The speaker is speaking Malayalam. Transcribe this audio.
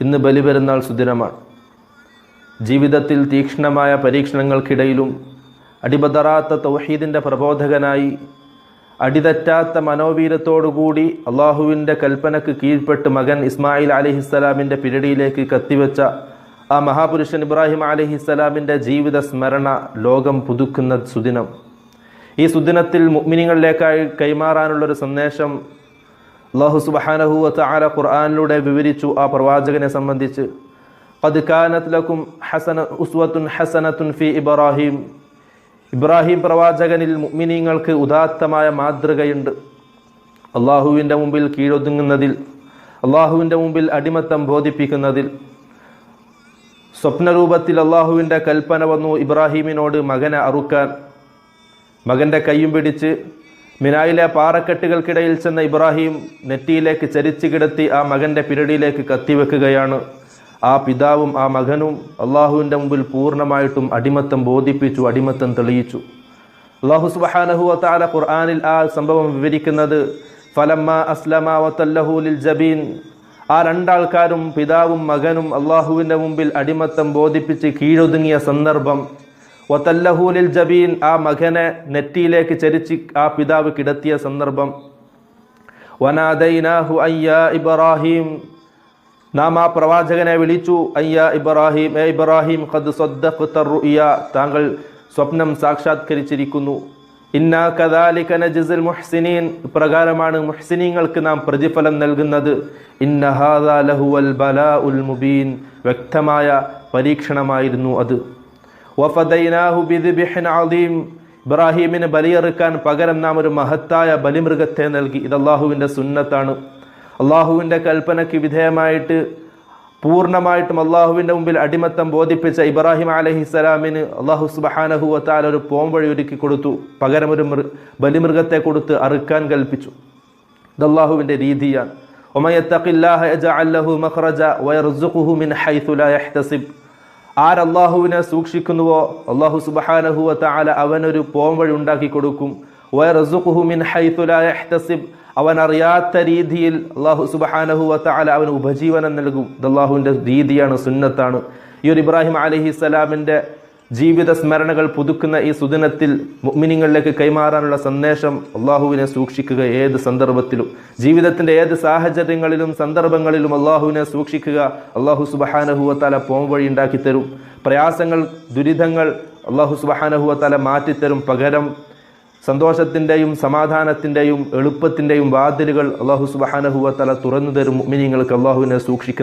ഇന്ന് ബലിപെരുന്നാൾ സുദിനമാണ്. ജീവിതത്തിൽ തീക്ഷ്ണമായ പരീക്ഷണങ്ങൾക്കിടയിലും അടിബദറാത്ത തൗഹീദിന്റെ പ്രബോധകനായി അടിതെറ്റാത്ത മനോവീരത്തോടുകൂടി അള്ളാഹുവിന്റെ കൽപ്പനക്ക് കീഴ്പ്പെട്ട് മകൻ ഇസ്മായിൽ അലിഹിസ്സലാമിന്റെ പിരടിയിലേക്ക് കത്തിവെച്ച ആ മഹാപുരുഷൻ ഇബ്രാഹിം അലിഹിസ്സലാമിന്റെ ജീവിത സ്മരണ ലോകം പുതുക്കുന്ന സുദിനം. ഈ സുദിനത്തിൽ മുഗ്മിനികളിലേക്കായി കൈമാറാനുള്ളൊരു സന്ദേശം അള്ളാഹു സുബഹാനഹുവത്ത് ആല ഖുർആാനിലൂടെ വിവരിച്ചു ആ പ്രവാചകനെ സംബന്ധിച്ച് قد كانت لكم حسنة أسوة حسنة في ഇബ്രാഹിം ഇബ്രാഹിം പ്രവാചകനിൽ മുഅ്മിനീങ്ങൾക്ക് ഉദാത്തമായ മാതൃകയുണ്ട് അള്ളാഹുവിൻ്റെ മുമ്പിൽ കീഴൊതുങ്ങുന്നതിൽ അള്ളാഹുവിൻ്റെ മുമ്പിൽ അടിമത്തം ബോധിപ്പിക്കുന്നതിൽ സ്വപ്നരൂപത്തിൽ അള്ളാഹുവിൻ്റെ കൽപ്പന വന്നു ഇബ്രാഹീമിനോട് മകനെ അറുക്കാൻ മകൻ്റെ കൈയും പിടിച്ച് മിനായിലെ പാറക്കെട്ടുകൾക്കിടയിൽ ചെന്ന ഇബ്രാഹിം നെറ്റിയിലേക്ക് ചരിച്ചു കിടത്തി ആ മകന്റെ പിരടിയിലേക്ക് കത്തിവെക്കുകയാണ്. ആ പിതാവും ആ മകനും അള്ളാഹുവിന്റെ മുമ്പിൽ പൂർണമായിട്ടും അടിമത്തം ബോധിപ്പിച്ചു അടിമത്തം തെളിയിച്ചു. അള്ളാഹു സുബഹാനഹു താല ഖുർആാനിൽ ആ സംഭവം വിവരിക്കുന്നത് ഫലമ്മ അസ്ലമ വത്തല്ലഹുലിൽ ജബീൻ. ആ രണ്ടാൾക്കാരും പിതാവും മകനും അള്ളാഹുവിന്റെ മുമ്പിൽ അടിമത്തം ബോധിപ്പിച്ച് കീഴൊതുങ്ങിയ സന്ദർഭം. വത്തല്ലഹൂലിൽ ജബീൻ ആ മകനെ നെറ്റിയിലേക്ക് ചരിച്ച് ആ പിതാവ് കിടത്തിയ സന്ദർഭം. വനാദൈനാഹു അയ്യ ഇബ്രാഹിം. നാം ആ പ്രവാചകനെ വിളിച്ചു അയ്യ ഇബ്രാഹിം എ ഇബ്രാഹിം ഖദ് സദ്ദഖ്ത റുയ താങ്കൾ സ്വപ്നം സാക്ഷാത്കരിച്ചിരിക്കുന്നു. ഇന്നാ കദാലിക നജിസുൽ മുഹ്സിനീൻ. ഇപ്രകാരമാണ് മുഹ്സിനീങ്ങൾക്ക് നാം പ്രതിഫലം നൽകുന്നത്. ഇന്നഹാദ ലഹുവൽ ബലാ ഉൽ മുബീൻ. വ്യക്തമായ പരീക്ഷണമായിരുന്നു അത്. അദീം. ഇബ്രാഹീമിന് ബലിയെറുക്കാൻ പകരം നാം ഒരു മഹത്തായ ബലിമൃഗത്തെ നൽകി. ഇത് അള്ളാഹുവിന്റെ സുന്നത്താണ്. അള്ളാഹുവിന്റെ കൽപ്പനയ്ക്ക് വിധേയമായിട്ട് പൂർണമായിട്ടും അള്ളാഹുവിന്റെ മുമ്പിൽ അടിമത്തം ബോധിപ്പിച്ച ഇബ്രാഹിം അലഹിസ്സലാമിന് അള്ളാഹു സുബഹാനഹു വത്താൽ ഒരു പോംവഴി ഒരുക്കി കൊടുത്തു. പകരം ഒരു മൃ ബലിമൃഗത്തെ കൊടുത്ത് അറുക്കാൻ കൽപ്പിച്ചു. ഇത് അള്ളാഹുവിന്റെ രീതിയാണ്. ഒമയത്തഖില്ലാഹ അല്ലഹു ലഹു മഖ്റജ വയർസുഖുഹു മിൻ ഹൈഥു ലാ യഹ്തസിബ്. ആരല്ലാഹുവിനെ സൂക്ഷിക്കുന്നുവോ? അള്ളാഹു സുബഹാനഹു താല അവനൊരു പോംവഴി ഉണ്ടാക്കി കൊടുക്കും. വയർസുഖുഹു മിൻ ഹൈഥു ലാ യഹ്തസിബ്. അവൻ അറിയാത്ത രീതിയിൽ അള്ളാഹു സുബഹാനഹു താല അവന് ഉപജീവനം നൽകും. അള്ളാഹുവിന്റെ രീതിയാണ് സുന്നത്താണ്. ഈ ഒരു ഇബ്രാഹിം അലഹി സ്വലാമിന്റെ ജീവിത സ്മരണകൾ പുതുക്കുന്ന ഈ സുദിനത്തിൽ മുഗ്മിനിങ്ങളിലേക്ക് കൈമാറാനുള്ള സന്ദേശം അള്ളാഹുവിനെ സൂക്ഷിക്കുക ഏത് സന്ദർഭത്തിലും. ജീവിതത്തിന്റെ ഏത് സാഹചര്യങ്ങളിലും സന്ദർഭങ്ങളിലും അള്ളാഹുവിനെ സൂക്ഷിക്കുക അള്ളാഹു സുബഹാനഹുവത്താല പോംവഴി ഉണ്ടാക്കി തരും പ്രയാസങ്ങൾ ദുരിതങ്ങൾ അള്ളാഹു സുബഹാനഹുവത്താല മാറ്റിത്തരും. പകരം സന്തോഷത്തിന്റെയും സമാധാനത്തിന്റെയും എളുപ്പത്തിന്റെയും വാതിലുകൾ അള്ളാഹു സുബഹാനഹുവത്താല തുറന്നു തരും. മുഅ്മിനീങ്ങൾക്ക് അള്ളാഹുവിനെ സൂക്ഷിക്കുന്ന